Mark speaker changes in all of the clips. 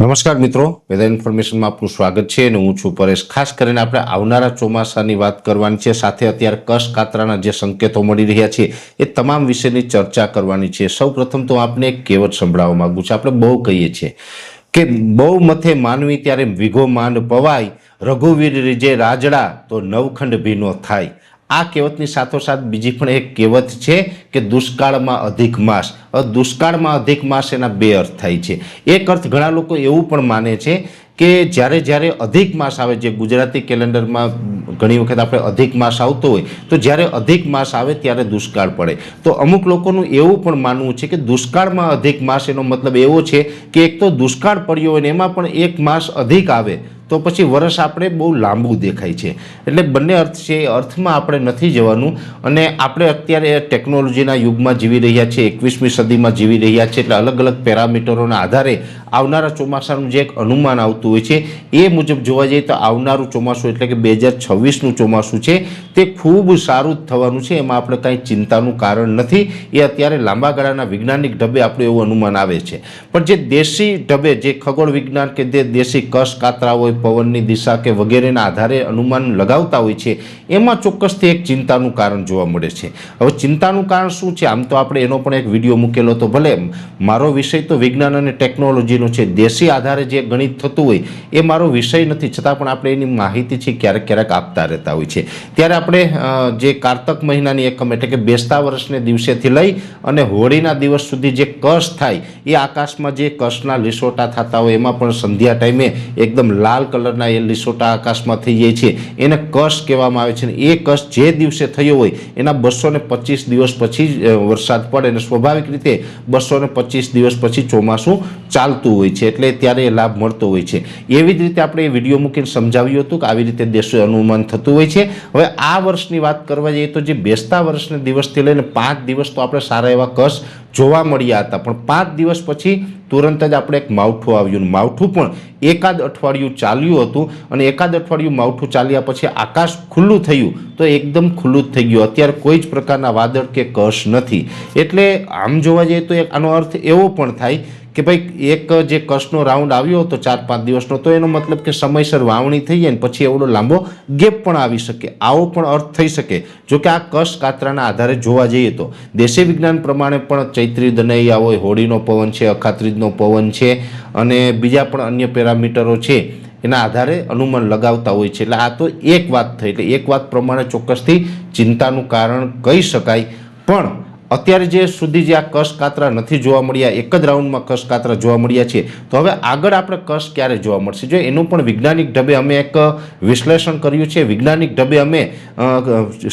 Speaker 1: નમસ્કાર મિત્રો, વેધર ઇન્ફોર્મેશનમાં આપનું સ્વાગત છે અને હું છું પરેશ. ખાસ કરીને આપણે આવનારા ચોમાસાની વાત કરવાની છે, સાથે અત્યારે કશ કાતરાના જે સંકેતો મળી રહ્યા છે, એ તમામ વિશેની ચર્ચા કરવાની છે. સૌ પ્રથમ તો આપને એક કહેવત સંભળાવવા માંગુ છું. આપણે બહુ કહીએ છીએ કે બહુ મથે માનવી ત્યારે વિઘો માંડ પવાય, રઘુવીર રીજે રાજડા તો નવખંડ ભીનો થાય. આ કહેવતની સાથોસાથ બીજી પણ એક કહેવત છે કે દુષ્કાળમાં અધિક માસ. દુષ્કાળમાં અધિક માસ એના બે અર્થ થાય છે. એક અર્થ ઘણા લોકો એવું પણ માને છે કે જ્યારે જ્યારે અધિક માસ આવે, જે ગુજરાતી કેલેન્ડરમાં ઘણી વખત આપણે અધિક માસ આવતો હોય, તો જ્યારે અધિક માસ આવે ત્યારે દુષ્કાળ પડે. તો અમુક લોકોનું એવું પણ માનવું છે કે દુષ્કાળમાં અધિક માસ એનો મતલબ એવો છે કે એક તો દુષ્કાળ પડ્યો હોય ને એમાં પણ એક માસ અધિક આવે તો પછી વર્ષ આપણે બહુ લાંબુ દેખાય છે. એટલે બંને અર્થ છે, એ અર્થમાં આપણે નથી જવાનું. અને આપણે અત્યારે ટેકનોલોજીના યુગમાં જીવી રહ્યા છીએ, એકવીસમી સદીમાં જીવી રહ્યા છીએ, એટલે અલગ અલગ પેરામીટરોના આધારે આવનારા ચોમાસાનું જે એક અનુમાન આવતું હોય છે, એ મુજબ જોવા જઈએ તો આવનારું ચોમાસું એટલે કે બે હજાર છવ્વીસનું ચોમાસું છે, તે ખૂબ સારું થવાનું છે. એમાં આપણે કાંઈ ચિંતાનું કારણ નથી. એ અત્યારે લાંબા ગાળાના વૈજ્ઞાનિક ઢબે આપણું એવું અનુમાન આવે છે. પણ જે દેશી ઢબે, જે ખગોળ વિજ્ઞાન કે જે દેશી કસ કાતરા હોય પવનની દિશા કે વગેરેના આધારે અનુમાન લગાવતા હોય છે, એમાં ચોક્કસથી એક ચિંતાનું કારણ જોવા મળે છે. હવે ચિંતાનું કારણ શું છે? આમ તો આપણે એનો પણ એક વીડિયો મૂકેલો તો ભલે મારો વિષય તો વિજ્ઞાન અને ટેકનોલોજીનો છે. દેશી આધારે જે ગણિત થતું હોય, એ મારો વિષય નથી. છતાં પણ આપણે એની માહિતી છે, ક્યારેક ક્યારેક આપતા રહેતા હોય છે. ત્યારે આપણે જે કારતક મહિનાની એકમ એટલે કે બેસતા વર્ષને દિવસેથી લઈ અને હોળીના દિવસ સુધી જે કશ થાય, એ આકાશમાં જે કશના લીસોટા થતા હોય, એમાં પણ સંધ્યા ટાઈમે એકદમ લાલ કલરના એ લીસોટા આકાશમાં થઈ જાય છે. એને કશ કહેવામાં આવે છે એ કશ જે દિવસે થયો હોય, એના બસો ને દિવસ પછી વરસાદ પડે અને સ્વાભાવિક રીતે બસો ને દિવસ પછી ચોમાસું ચાલતું હોય છે, એટલે ત્યારે એ લાભ મળતો હોય છે. એવી જ રીતે આપણે એ વીડિયો મૂકીને સમજાવ્યું હતું કે આવી રીતે દેશો અનુમાન થતું હોય છે. હવે આ વર્ષની વાત કરવા જઈએ તો જે બેસતા વર્ષને દિવસથી લઈને પાંચ દિવસ તો આપણે સારા એવા કશ જોવા મળ્યા હતા. પણ પાંચ દિવસ પછી તુરંત જ આપણે એક માવઠું આવ્યું માવઠું પણ એકાદ અઠવાડિયું ચાલ્યું હતું અને એકાદ અઠવાડિયું માવઠું ચાલ્યા પછી આકાશ ખુલ્લું થયું તો એકદમ ખુલ્લું જ થઈ ગયું. અત્યારે કોઈ જ પ્રકારના વાદળ કે કશ નથી. એટલે આમ જોવા જઈએ તો આનો અર્થ એવો પણ થાય કે ભાઈ એક જે કશનો રાઉન્ડ આવ્યો હતો ચાર પાંચ દિવસનો, તો એનો મતલબ કે સમયસર વાવણી થઈ જાય ને પછી એવડો લાંબો ગેપ પણ આવી શકે, આવો પણ અર્થ થઈ શકે. જો કે આ કશ કાતરાના આધારે જોવા જઈએ તો, દેશી વિજ્ઞાન પ્રમાણે પણ ચૈત્રી દનૈયા હોય, હોળીનો પવન છે, અખાત્રીજનો પવન છે, અને બીજા પણ અન્ય પેરામીટરો છે, એના આધારે અનુમાન લગાવતા હોય છે. એટલે આ તો એક વાત થઈ, એટલે એક વાત પ્રમાણે ચોક્કસથી ચિંતાનું કારણ કહી શકાય. પણ અત્યારે જે સુધી જે આ કશ કાતરા નથી જોવા મળ્યા, એક જ રાઉન્ડમાં કશ કાતરા જોવા મળ્યા છે, તો હવે આગળ આપણે કશ ક્યારે જોવા મળશે? જો એનું પણ વૈજ્ઞાનિક ઢબે અમે એક વિશ્લેષણ કર્યું છે. વૈજ્ઞાનિક ઢબે અમે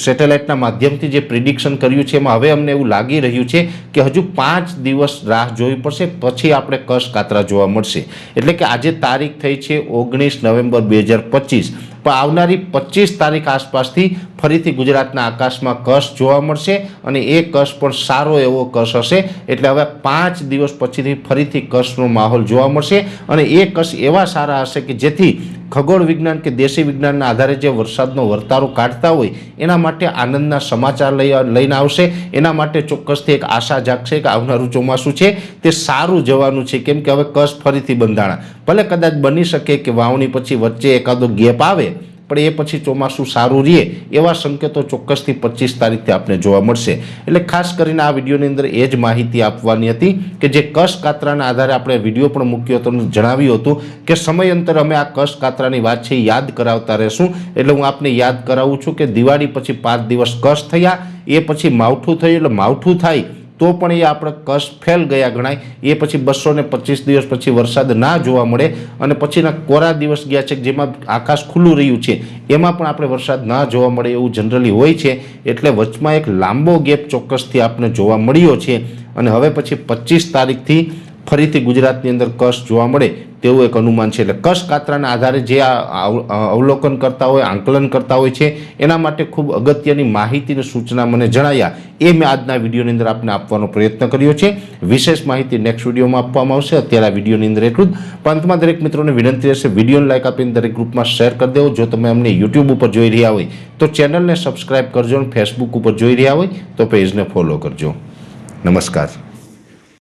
Speaker 1: સેટેલાઇટના માધ્યમથી જે પ્રિડિક્શન કર્યું છે એમાં હવે અમને એવું લાગી રહ્યું છે કે હજુ પાંચ દિવસ રાહ જોવી પડશે, પછી આપણે કશ કાતરા જોવા મળશે. એટલે કે આજે તારીખ થઈ છે ઓગણીસ નવેમ્બર બે હજાર પચીસ. આવનારી પચીસ તારીખ આસપાસથી ફરીથી ગુજરાતના આકાશમાં કશ જોવા મળશે અને એ કશ પણ સારો એવો કશ હશે. એટલે હવે પાંચ દિવસ પછીથી ફરીથી કશનો માહોલ જોવા મળશે અને એ કશ એવા સારા હશે કે જેથી ખગોળ વિજ્ઞાન કે દેશી વિજ્ઞાનના આધારે જે વરસાદનો વર્તારો કાઢતા હોય, એના માટે આનંદના સમાચાર લઈ, લઈને આવશે. એના માટે ચોક્કસથી એક આશા જાગશે કે આવનારું ચોમાસું છે તે સારું જવાનું છે. કેમ કે હવે કશ ફરીથી બંધાણા ભલે કદાચ બની શકે કે વાવણી પછી વચ્ચે એકાદો ગેપ આવે પણ એ પછી ચોમાસું સારું રહે એવા સંકેતો ચોક્કસથી પચીસ તારીખથી આપણે જોવા મળશે. એટલે ખાસ કરીને આ વિડીયોની અંદર એ જ માહિતી આપવાની હતી કે જે કશ કાતરાના આધારે આપણે વીડિયો પણ મૂક્યો હતો જણાવ્યું હતું કે સમયાંતર અમે આ કશ કાતરાની વાત છે યાદ કરાવતા રહેશું. એટલે હું આપને યાદ કરાવું છું કે દિવાળી પછી પાંચ દિવસ કશ થયા, એ પછી માવઠું થયું, એટલે માવઠું થાય તો પણ એ આપણે કશ ફેલ ગયા ગણાય. એ પછી બસો ને પચીસ દિવસ પછી વરસાદ ના જોવા મળે અને પછીના કોરા દિવસ ગયા છે જેમાં આકાશ ખુલ્લું રહ્યું છે. એમાં પણ આપણે વરસાદ ના જોવા મળે એવું જનરલી હોય છે. એટલે વચમાં એક લાંબો ગેપ ચોક્કસથી આપણે જોવા મળ્યો છે. અને હવે પછી પચીસ તારીખથી ફરીથી ગુજરાતની અંદર કશ જોવા મળે તેવું એક અનુમાન છે. એટલે કશ કાતરાના આધારે જે આ અવલોકન કરતા હોય, આંકલન કરતા હોય છે, એના માટે ખૂબ અગત્યની માહિતી અને સૂચના મને જણાયા. એ મેં આજના વિડીયોની અંદર આપને આપવાનો પ્રયત્ન કર્યો છે. વિશેષ માહિતી નેક્સ્ટ વિડીયોમાં આપવામાં આવશે. અત્યારે આ વિડીયોની અંદર એટલું જ. પંથમાં દરેક મિત્રોને વિનંતી રહેશે, વિડીયોને લાઇક આપીને દરેક ગ્રુપમાં શેર કરી દેવો. જો તમે અમને યુટ્યુબ ઉપર જોઈ રહ્યા હોય, તો ચેનલને સબસ્ક્રાઇબ કરજો અને ફેસબુક ઉપર જોઈ રહ્યા હોય, તો પેજને ફોલો કરજો. નમસ્કાર.